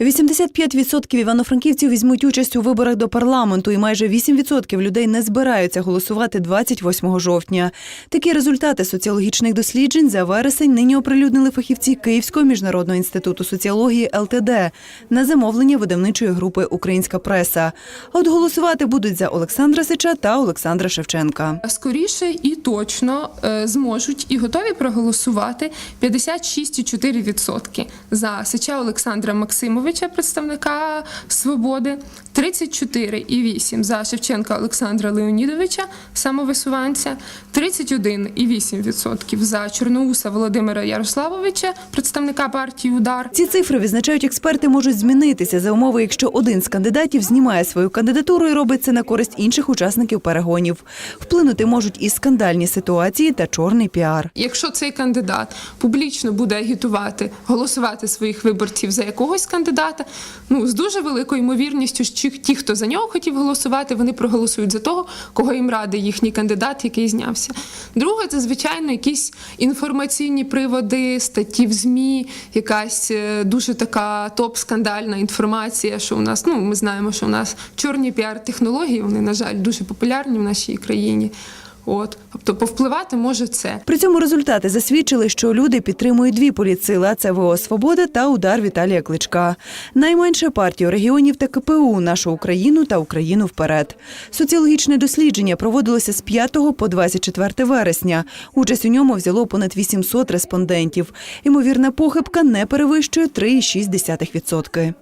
85% івано-франківців візьмуть участь у виборах до парламенту, і майже 8% людей не збираються голосувати 28 жовтня. Такі результати соціологічних досліджень за вересень нині оприлюднили фахівці Київського міжнародного інституту соціології ЛТД на замовлення видавничої групи Українська преса. А От голосувати будуть за Олександра Сича та Олександра Шевченка. Скоріше і точно е, зможуть і готові проголосувати 56,4% за Сича Олександра Максимовича, представника свободи, 34,8% за Шевченка Олександра Леонідовича, самовисуванця, 31,8% за Чорноуса Володимира Ярославовича, представника партії Удар. Ці цифри відзначають експерти можуть змінитися за умови, якщо один з кандидатів знімає свою кандидатуру і робить це на користь інших учасників перегонів. Вплинути можуть і скандальні ситуації та чорний піар. Якщо цей кандидат публічно буде агітувати, голосувати своїх виборців за якогось кандидата, ну з дуже великою ймовірністю, що ті, хто за нього хотів голосувати, вони проголосують за того, кого їм радий їхній кандидат, який знявся. Друге, це звичайно якісь інформаційні приводи, статті в змі, якась е, дуже така топ-скандальна інформація. Що у нас, ну ми знаємо, що у нас чорні піар-технології, вони на жаль дуже популярні в нашій країні. От, тобто, повпливати може це. При цьому результати засвідчили, що люди підтримують дві політсили, а це ВО «Свобода» та удар Віталія Кличка. Найменше партію регіонів та КПУ нашу Україну та Україну вперед. Соціологічне дослідження проводилося з 5 по 24 вересня. Участь у ньому взяло понад 800 респондентів. Ймовірна похибка не перевищує 3,6%.